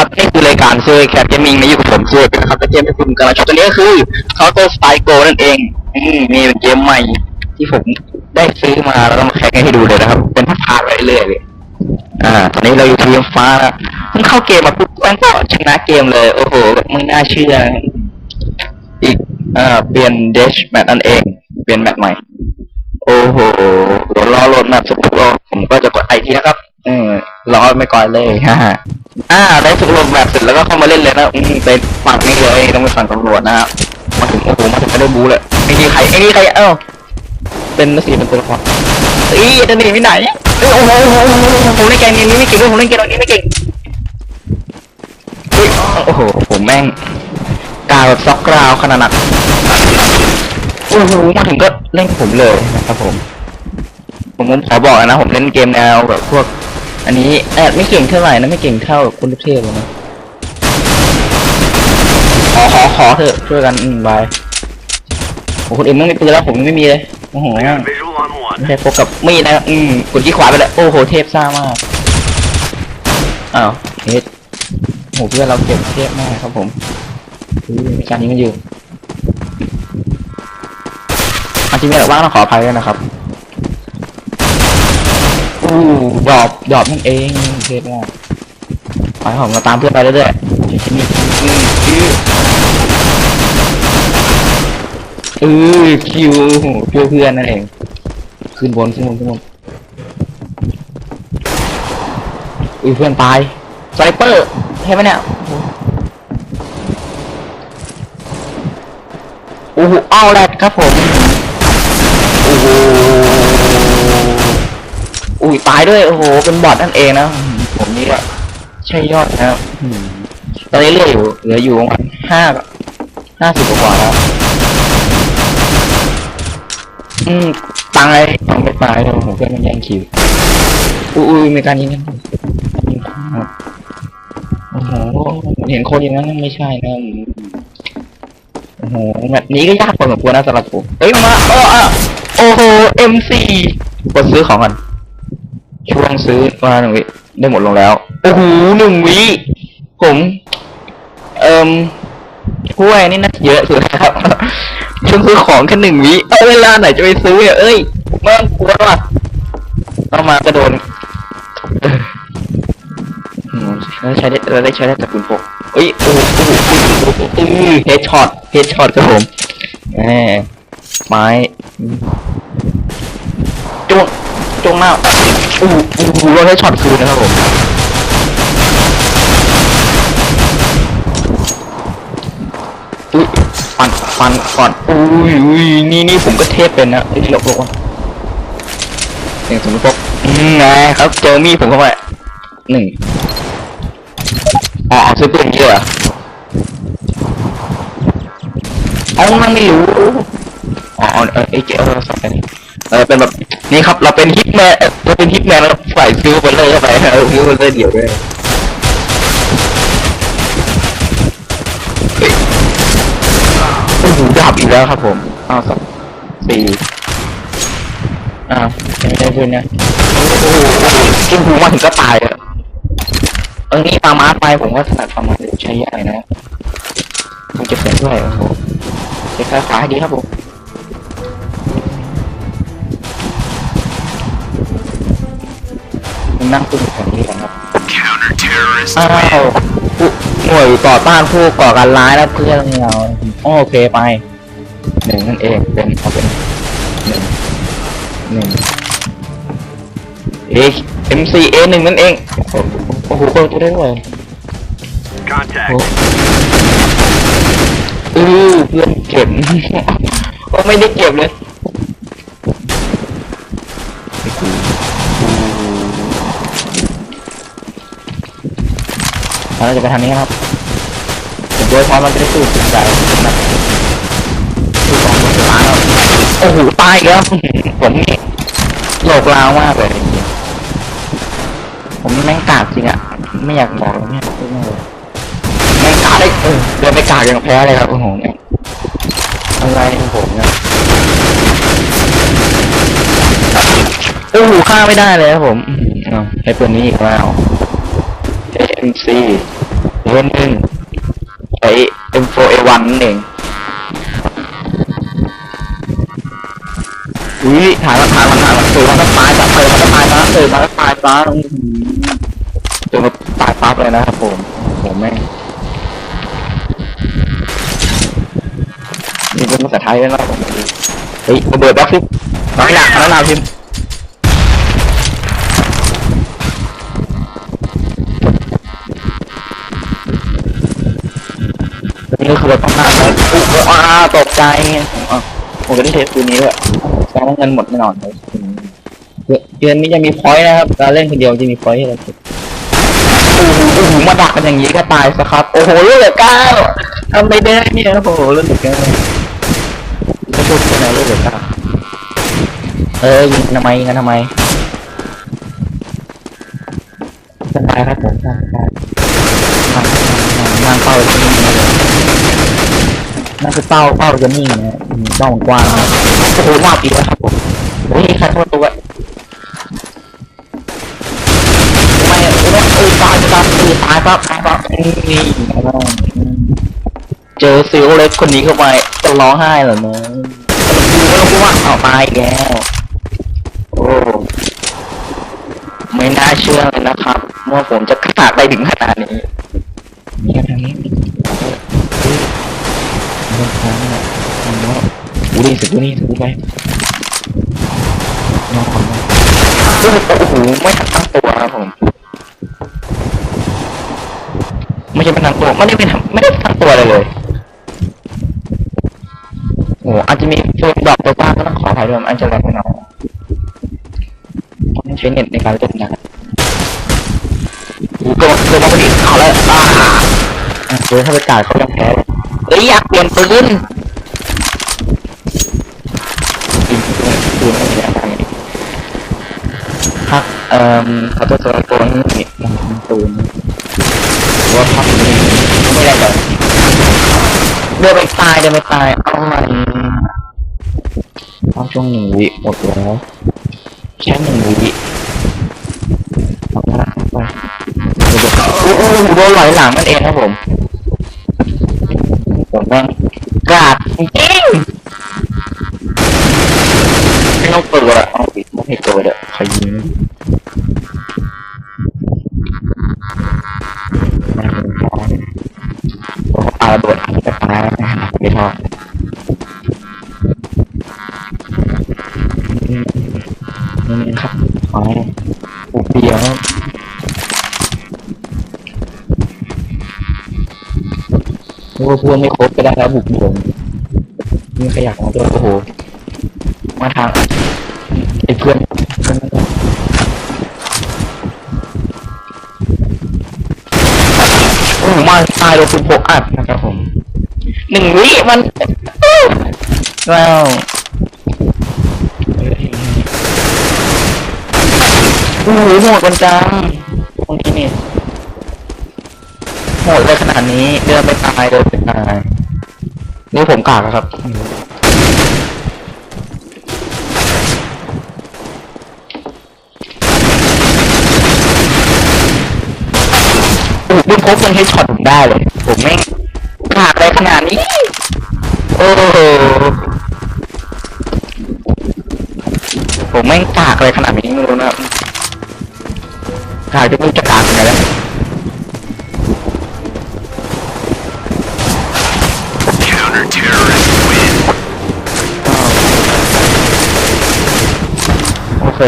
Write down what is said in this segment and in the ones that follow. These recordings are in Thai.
ครับนี่คือรายการซื้อแคทเกมมิ่งในยุคผมซื้อนะครับและเกมที่คุณกำลังชมตัวนี้ก็คือ Counter Strike Go นั่นเองนี่เป็นเกมใหม่ที่ผมได้ซื้อมาแล้วมาแข่งให้ดูเลยนะครับ เป็นพาร์ทไปเรื่อยๆเลยอ่า ตอนนี้เราอยู่ทีมฟ้าแล้วเพิ่งเข้าเกมมาปุ๊บแม่งก็ชนะเกมเลย โอ้โหไม่น่าเชื่อ อีกอ่าเปลี่ยนเดชแมตนั่นเอง เปลี่ยนแมตใหม่ โอ้โหเดี๋ยวรอโหลดแมปสักครู่รอผมก็จะกดไอทีนะครับ อืมรอไม่ก่อนเลยฮ่า อ่าได้สุกลดแมปเสร็จแล้วก็เข้ามาเล่นเลยนะอืมไปฝั่งนี้เลยต้องไปฝั่งตำรวจนะครับมาถึงโอ้โหมาถึงก็ได้บูเลยไอ้นี่ใครไอ้นี่ใครเอ้าเป็นนักสีเป็นตัวละครอ้ยจะหนีไปไหนเอ้ยโอ้โหโอ้โหโอ้โหผมเล่นเกมนี้ไม่เก่งด้วยผมเล่นเกมนี้ไม่เก่งเฮ้ยโอ้โหผมแม่งกาวแบบซอกกราวขนาดหนักโอ้โหมาถึงก็เล่นผมเลยนะครับผมผมผมขอบอกนะผมเล่นเกมแนวแบบพวก อันนี้แอดไม่เก่งเท่าไหร่นะไม่เก่งเท่าคุณลูกเทพเลยนะขอขอขอเถอะช่วยกันอืมบายโอ้คุณเอ็มไม่มีปืนแล้วผมยังไม่มีเลยโอ้โห Visual on one. ไม่ใช่พกกับมีดนะอืมกดที่ขวาไปเลยโอ้โหเทพซ่ามากอ้าวเฮ็ดโอ้โหเพื่อนเราเก็บเทพมากครับผมมีการยิงกันอยู่อาจจะมีอะไรบ้างต้องขออภัยด้วยนะครับ ดอบดอบนั่นเองเทพมากไปครับผมเราตามเพื่อนไปเรื่อยๆที่นี่อืมอือเออคิวเพื่อเพื่อนนั่นเอง ขึ้นบนขึ้นบนขึ้นบนอุ้ยเพื่อนตายไซเปอร์ใช่ไหมเนี่ยโอ้โหเอาแรดครับผมโอ้โห อุ้ยตายด้วยโอ้โหเป็นบอทนั่นเองนะผมนี่ก็ใช่ยอดนะครับตอนนี้เหลืออยู่เหลืออยู่ประมาณห้าห้าสิบกว่าแล้วอืมตายตายไม่ตายเลยผมเพื่อนมันแย่งคิวอุ้ยมีการยิงกันยิงโอ้โหเห็นคนอย่างนั้นไม่ใช่นะโอ้โหแบบนี้ก็ยากพอสมควรนะสำหรับผมเอ้ยมาเออโอ้โห MC กดซื้อของกัน ช่วงซื้อมาหนึ่งวิได้หมดลงแล้ว โอ้โหหนึ่งวิผม เอ่มถ้วยนี่น่าจะเยอะสุดแล้วครับช่วงซื้อของแค่หนึ่งวิเอาเวลาไหนจะไปซื้อเนี่ยเอ้ยแม่งกลัวว่ะเอามากระโดนเอออืมแล้วใช้ได้แล้วได้ใช้ได้แต่ปืนพกเอ้ยโอ้โหโอ้โหโอ้โหโอ้โหเฮดช็อตเฮดช็อตครับผมแหมไม้จ้วง จงหน้าโอ้โหโอ้เราได้ช็อตคืนนะครับผมอุ้ยฟันฟันก่อนอุ้ยอุ้ยนี่นี่ผมก็เทพเป็นนะไอ้หลบหลบก่อนหนึ่งสมมติพกอืมไงครับเจอมีผมเข้าไปหนึ่งอ๋อเอาซื้อปืนเยอะเอามันไม่รู้อ๋อเออไอ้เจ้าเราสับไปเออเป็นแบบ นี่ครับเราเป็นฮิตแมนเราเป็นฮิตแมนเราฝ่ายซื้อไปเลยเข้าไปเราซื้อไปเลยเดี๋ยวด้วยโอ้โหดับอีกแล้วครับผมอ้าวสองสี่อ้าวไม่ได้พูดนะโอ้โหโอ้โหกินหูมาถึงก็ตายอะเออนี่ปามาไปผมก็ถนัดปามาใช้ใหญ่นะผมเก็บเสียงด้วยโอ้โหเช็คซ้ายขาดีครับผม นั่งตุ้มแถวนี้กันครับ Counter terrorist. อ้าวผู้หน่วยต่อต้านผู้ก่อการร้ายและเพื่อนเราโอเคไปหนึ่งนั่นเองเป็นเอาเป็นหนึ่งหนึ่งเอ็กเอ็มซีเอหนึ่งนั่นเองโอ้โหเปิดตัวได้ด้วย Contact. โอ้อือเพื่อนเก็บก็ไม่ได้เก็บเลย เราจะไปทางนี้ครับผมโดยพอมันจะได้สู้ถึงใจนะสู้สองคนสุดท้ายแล้วโอ้โหตายอีกแล้วผมนี่โลกลาวมากเลยผมแม่งกากจริงอะไม่อยากบอกเลยไม่อยาดมากเลยแม่งกากได้เออเดินไปกากอย่างแพ้เลยครับโอ้โหเนี่ยอะไรของผมเนี่ยโอ้โหฆ่าไม่ได้เลยครับผมอ้าวให้ปืนนี้อีกแล้ว AMC เล่นหนึ่งไอ M4A1 นั่นเองอุ้ยถ่ายมาถ่ายมาถ่ายมาตื่นมาก็ตายจ้ะตื่นมาก็ตายนะตื่นมาก็ตายจ้ะตื่นมาตายปั๊บเลยนะครับผมผมแม่งนี่เป็นภาษาไทยด้วนะผมเฮ้ยระเบิดบล็อกซิปน้อยหนักน้อยหนักพิมพ์ นี่คือต้องห้ามนะอุ๊ยอ้าตกใจอะผมจะได้เทสคืนนี้ด้วยแสดงว่าเงินหมดแน่นอนเลยเดือนนี้จะมีพอยต์นะครับการเล่นคนเดียวจะมีพอยต์ให้เราเก็บโอ้โหโอ้โหมาดักกันอย่างนี้ก็ตายสครับ โอ้โหเลือดเหลือเก้าทำไม่ได้เนี่ยโอ้โหเลือดเหลือเก้าจะพูดยังไงเลือดเหลือเก้าเออยิงทำไมยิงกันทำไมสบายครับผมสบายนั่งนั่งเป้าจะนิ่งนะเลย นั่นคือเป้าเป้าจะนิ่งนะอืมเป้ากว้างนะโอ้โหหน้าปีแล้วครับผมเฮ้ยใครโทษตัวไม่เออเออตายตายตายตายปั๊บตายปั๊บนี่เจอซิลเล็กคนนี้เข้าไปจะร้องไห้เหรอเนอะไม่ต้องพูดว่าเอาตายอีกแล้วโอ้ไม่น่าเชื่อเลยนะครับว่าผมจะขาดไปถึงขนาดนี้นี่ทางนี้เดินทางเนี่ยทางโน้น อู้ดีสุดอู้นี่สุดไปนอนนโอ้โหไม่ทันตั้งตัวครับผมไม่ใช่เป็นทั้งตัวไม่ได้เป็นไม่ได้ทั้งตัวเลยเลยโอ้อาจจะมีช่วงดอกตัวบ้างก็ต้องขออภัยด้วยอันจะแรงไปน่อยต้องใช้เน็ตในการเล่นนะครับกูก็ก็มาพอดีเอาแล้วอ่าเดี๋ยวถ้าไปกาดเขายังแพ้เลยเอ้ยอยากเปลี่ยนปืนปืนปืนไม่ได้อะไรพัก เอ่อขอโทษตัวตัวนี้มันปืนว่าพักนี้ไม่ได้เลยเดินไปตายเดินไปตายเอาใหม่เอาช่วงหนึ่งวิหมดแล้วแค่หนึ่งวิเอาละไปโอ้โหโดนไหลหลังนั่นเองครับผมผมว่ากาดจริงไม่ต้องตัวละเอาปิดไม่ให้ตัวเด้อใครยิงมาเป็นฟ้อนโอ้ปาระเบิดอาจจะตายแล้วนะไม่ทอดนี่ครับขออุบ เดียวโอ้พวกไม่ครบก็ได้แล้วบุกโดนนี่ขยักมาตัวโอ้โห มาทางไอ้เพื่อนเพื่อนโอ้โหมาตายโดนคุณพกอัดนะครับผมหนึ่งวิมันว้าว อ้โหโหดกันจังตรงนี้นี่โหดเลยขนาดนี้เดินไปตายเดินไปตายนี่ผมกากอะครับ โอ้โหบุญพบยังให้ช็อตผมได้เลย ผมแม่งขาดอะไรขนาดนี้ โอ้โห ผมแม่งกากอะไรขนาดนี้ไม่รู้นะครับ กากจะม่รู้จะกากยังไงแล้วโอเค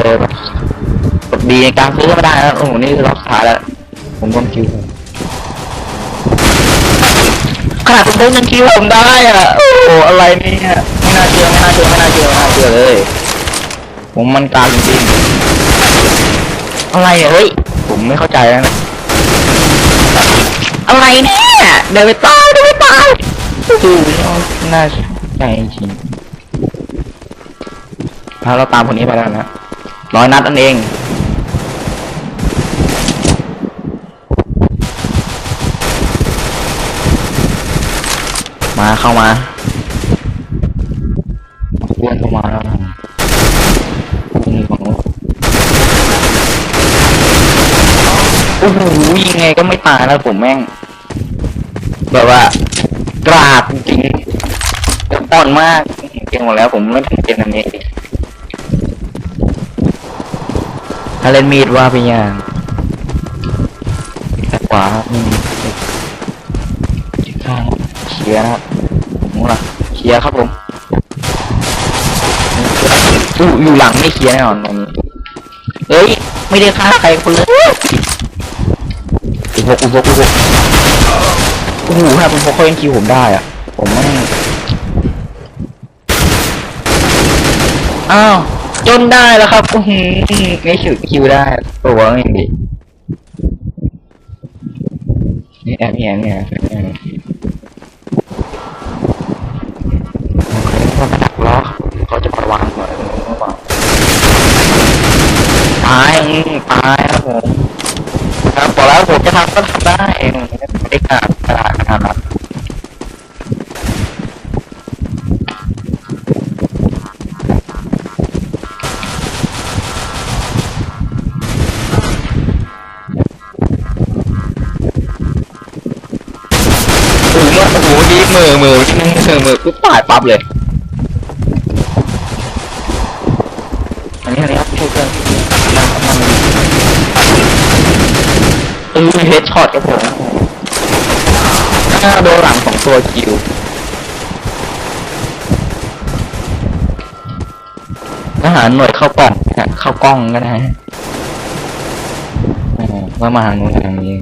กดดีในการซื้อไม่ได้แล้วโอ้โหนี่คือล็อกขาแล้ว ผมต้องคิวขนาดคุณพบยังคิวผมได้อะ โอ้โหอะไรเนี่ย ไม่น่าเชื่อไม่น่าเชื่อไม่น่าเชื่อไม่น่าเชื่อเลย ผมมันกลางจริงๆอะไรเฮ้ย ผมไม่เข้าใจแล้วนะอะไรเนี่ยเดินไปตายเดินไปตายโอ้โหน่าใจจริงถ้าเราตามคนนี้ไปแล้วนะร้อยนัดนั่นเองมาเข้ามาเพื่อนเข้ามาแล้วนะนี่ของ โอ้โหยิงไงก็ไม่ตายแล้วผมแม่ง แบบว่ากราดจริงๆอ่อนมากเก่งหมดแล้วผมไม่ทำเกมอันนี้ถ้าเล่นมีดว่าเป็นอย่างแต่ขวาครับนี่ข้างเคลียร์นะครับมูล่ะเคลียร์ครับผมอู้อยู่หลังไม่เคลียร์แน่นอนตรงนี้เฮ้ย ไม่ได้ฆ่าใครคนเลยอุบ กอุบกอุบกโอ้โหถ้าเป็นพวกเขายังคิวผมได้อะผมไม่อ้าวจนได้แล้วครับอือหือไม่ฉุดคิวได้ตัวเองดินี่แอบนี่แอบนี่แอบนี่แอบโอเขามาดักล้อเขาจะมาวางหัวตรงนี้หรือเปล่าตายตายครับผมครับบอกแล้วผมจะทำก็ทำได้ไม่ได้ขาดขนาดขนาดนั้น โอ้โหโอ้โหดีมือมือมือมือปุ๊บตายปั๊บเลยอันนี้อันนี้ครับช่วยเพื่อนมันมันเออเฮดช็อตครับผมถ้าโดนหลังของตัวคิวทหารหน่วยเข้ากล่องเข้ากล้องก็ได้อ่าว่ามาหาหน่วยทางนี้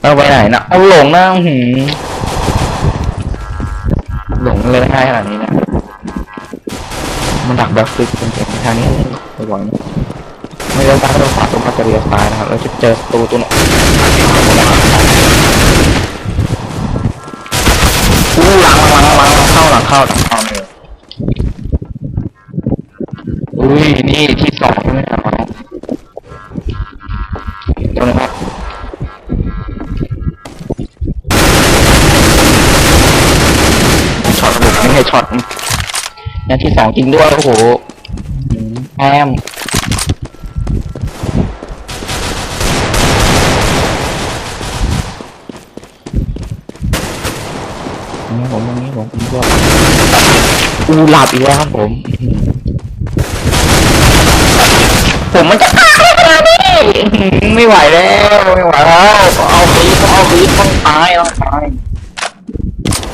เอาไปไหนนะเอาหลงนะหือ หลงเลยง่ายขนาดนี้นะมันดักแบบฟิกเป็นเทางนี้ไม่บ่อยนะไม่เลี้ยวซ้ายก็เลี้ยวขวาตรงมาจะเลี้ยวซ้ายนะครับเราจะเจอตัวตัวนี้อู้หลังหลังหลังหลังเข้าหลังเข้าหลังเข้าเลยอุ้ยนี่ที่ ช่ช็อตนัดที่สองจริงด้วย โอ้โหอืมแอมนี่ผมตรงนี้ผมผมก็อูหลับอีกแล้วครับผมอื้อหือผมมันจะตายขนาดนี้อื้อหือไม่ไหวแล้ว ไม่ไหวแล้ว เอาคืนเอาคืนต้องตายต้องตาย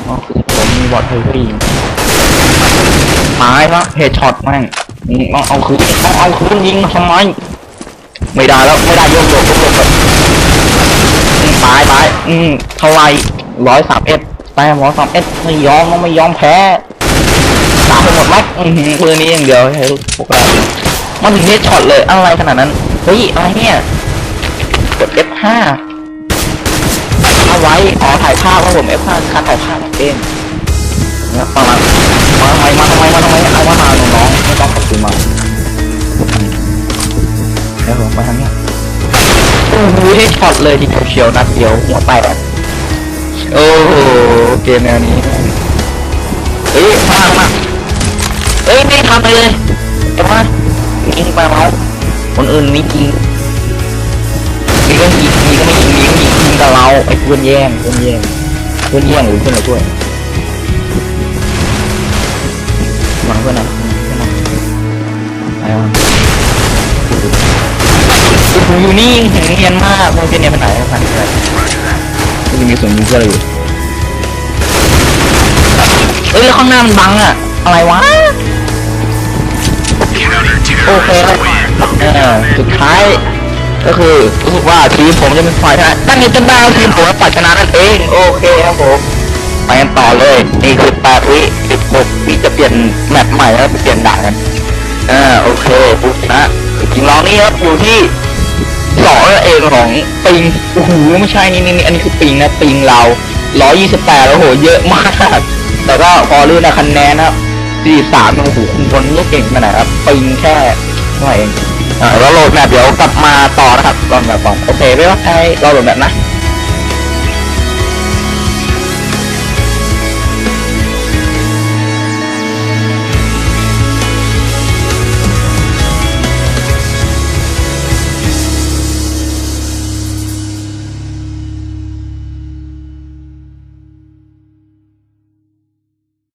เอาคื นผมมีบอดเฮอรี่ตายละเฮดช็อตแม่งต้องเอาคืนต้องเอาคืนยิงทำไมไม่ได้แล้วไม่ได้โยกโยกโยกโยกแบบอืมตายตายอืมเท่าไรร้อยสามเอ็ดแต่ร้อยสามเอ็ดไม่ยอมไม่ยอมแพ้ตายไปหมดแล้วอือหือปืนนี้อย่างเดียวให้พวกเรามันถึงเฮดช็อตเลยอะไรขนาดนั้นเฮ้ยอะไรเนี่ยกด F5 เอาไว้อ๋อถ่ายภาพว่าผม F5 คือการถ่ายภาพเอง เนี่ยประมาณมาทำไมมาทำไมมาทำไมเอามาหาน้องไม่ต้องขอบคุณมาเดี๋ยวผมไปทางเนี้ยโอ้โหได้ช็อตเลยทีเดียวเชียวนัดเดียวหัวแตกโอ้โหเกมแนวนี้เฮ้ยมามาเฮ้ยไม่ทำไรเลยเดี๋ยวมายิงไปเมาส์คนอื่นไม่ยิงมีก็ยิงมีก็ไม่ยิงมีก็ยิงยิงกับเราไอ้เพื่อนแย่งเพื่อนแย่งเพื่อนแย่งหรือเพื่อนเราช่วย วางเพื่อนหน่อยเพื่อนหน่อยไปวางโอ้โหอยู่นี่เห็นเนียนมากมันจะเนียนไปไหนพันอะไรมันจะมีส่วนยิงเพื่อนเราอยู่เอ้ยแล้วข้างหน้ามันบังอะอะไรวะโอเคครับเออสุดท้ายก็คือรู้สึกว่าทีมผมจะเป็นฝ่ายชนะตั้งใจจะได้ว่าทีมผมเป็นฝ่ายชนะนั่นเอง โอเคครับผม ไปกันต่อเลย นี่คือแปดวิสิบ หกวิจะเปลี่ยนแมปใหม่แล้วไปเปลี่ยนด่านกันอ่าโอเคปุ๊บนะจริงๆเรานี่ครับอยู่ที่สองนั่นเองของปิงโอ้โหไม่ใช่นี่นี่นี่อันนี้คือปิงนะปิงเราร้อยยี่สิบแปดโอ้โหเยอะมากแต่ก็พอรู้นะคะแนนนะสี่สามโอ้โหคุณพลนี่เก่งขนาดครับปิงแค่เท่าไหร่เองอ่าแล้วโหลดแมปเดี๋ยวกลับมาต่อนะครับลองแบบก่อนโอเคไม่ว่าใครเราโหลดแมปนะ